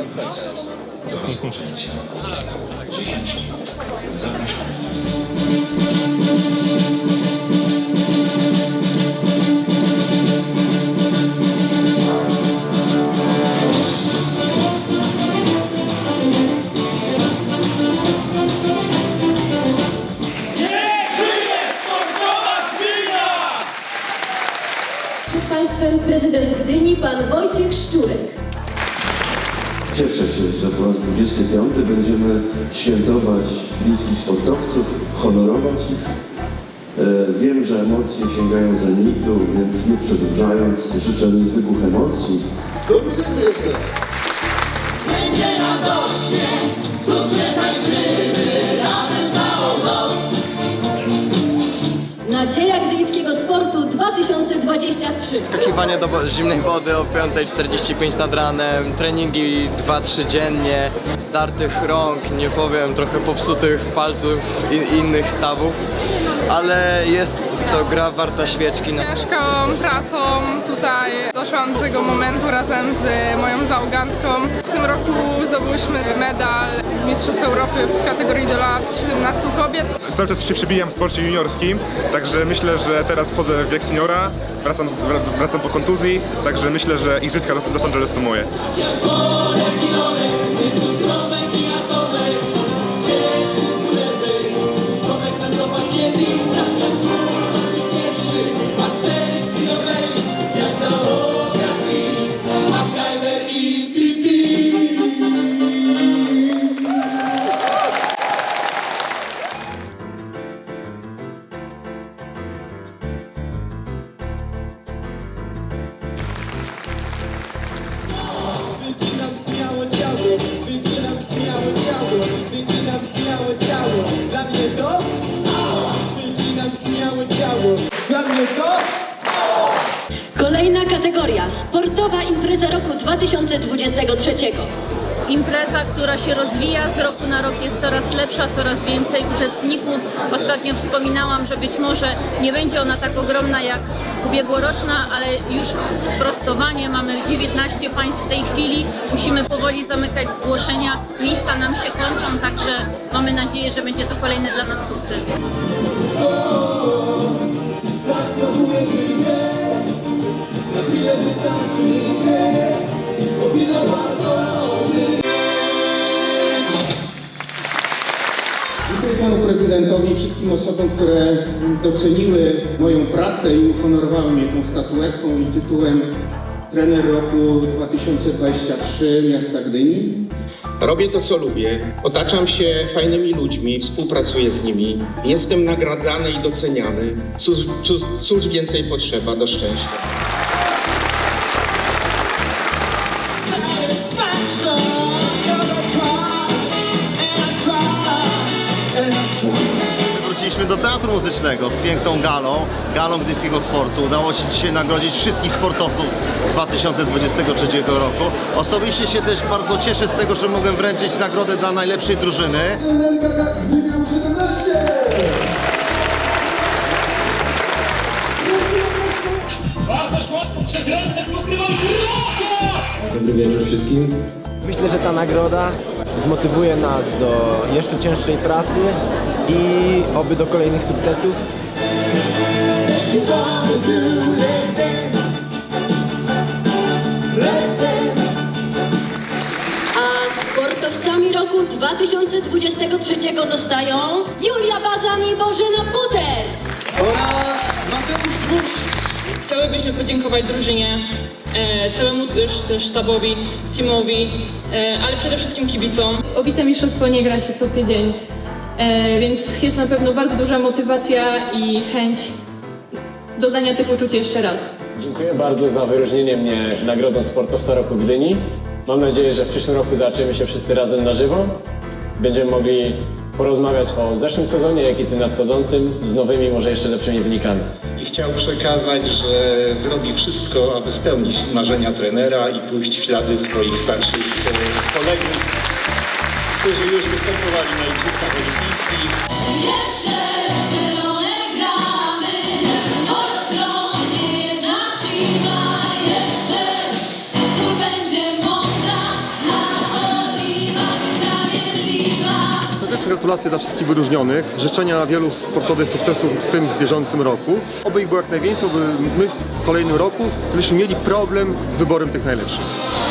Do rozpoczęcia uzyskał 10 minut. Zapraszamy. Przed Państwem prezydent Gdyni, pan Wojciech Szczurek. Cieszę się, że po raz 25 będziemy świętować bliskich sportowców, honorować ich. E, Wiem, że emocje sięgają zenitu, więc nie przedłużając, życzę niezwykłych emocji. Będzie Skakiwanie do zimnej wody o 5.45 nad ranem, treningi 2-3 dziennie, zdartych rąk, nie powiem, trochę popsutych palców i innych stawów, ale jest to gra warta świeczki. No. Ciężką pracą tutaj doszłam do tego momentu razem z moją załogantką. W tym roku zdobyłyśmy medal Mistrzostw Europy w kategorii do lat 17 kobiet. Cały czas się przebijam w sporcie juniorskim, także myślę, że teraz wchodzę w wiek seniora, wracam, wracam po kontuzji, także myślę, że igrzyska Los Los Angeles są moje. Kolejna kategoria. Sportowa impreza roku 2023. Impreza, która się rozwija z roku na rok, jest coraz lepsza, coraz więcej uczestników. Ostatnio wspominałam, że być może nie będzie ona tak ogromna jak ubiegłoroczna, ale już sprostowanie. Mamy 19 państw w tej chwili. Musimy powoli zamykać zgłoszenia. Miejsca nam się kończą, także mamy nadzieję, że będzie to kolejny dla nas sukces. Tak smakuje życie. Na chwilę życie. Bo chwilę warto żyć. Dziękuję panu prezydentowi i wszystkim osobom, które doceniły moją pracę i uhonorowały mnie tą statuetką i tytułem Trener Roku 2023 miasta Gdyni. Robię to, co lubię. Otaczam się fajnymi ludźmi, współpracuję z nimi. Jestem nagradzany i doceniany. Cóż, cóż, cóż więcej potrzeba do szczęścia? Wróciliśmy do teatru muzycznego z piękną galą, galą gdyńskiego sportu. Udało się dzisiaj nagrodzić wszystkich sportowców z 2023 roku. Osobiście się też bardzo cieszę z tego, że mogłem wręczyć nagrodę dla najlepszej drużyny. Energia wygrał 17! Dobry wieczór wszystkim. Myślę, że ta nagroda zmotywuje nas do jeszcze cięższej pracy i oby do kolejnych sukcesów. A sportowcami roku 2023 zostają Julia Bazan i Bożena Buter. Oraz Mateusz Gwóźdź. Chciałybyśmy podziękować drużynie, e, całemu sz- sztabowi, teamowi, e, ale przede wszystkim kibicom. O wicemistrzostwo nie gra się co tydzień, więc jest na pewno bardzo duża motywacja i chęć dodania tych uczuć jeszcze raz. Dziękuję bardzo za wyróżnienie mnie Nagrodą Sportowca Roku Gdyni. Mam nadzieję, że w przyszłym roku zobaczymy się wszyscy razem na żywo. Będziemy mogli porozmawiać o zeszłym sezonie, jak i tym nadchodzącym, z nowymi, może jeszcze lepszymi wynikami. I chciał przekazać, że zrobi wszystko, aby spełnić marzenia trenera i pójść w ślady swoich starszych e, kolegów, którzy już występowali na Igrzyskach Olimpijskich. gratulacje dla wszystkich wyróżnionych, życzenia wielu sportowych sukcesów w tym bieżącym roku. Oby ich było jak najwięcej, by my w kolejnym roku byśmy mieli problem z wyborem tych najlepszych.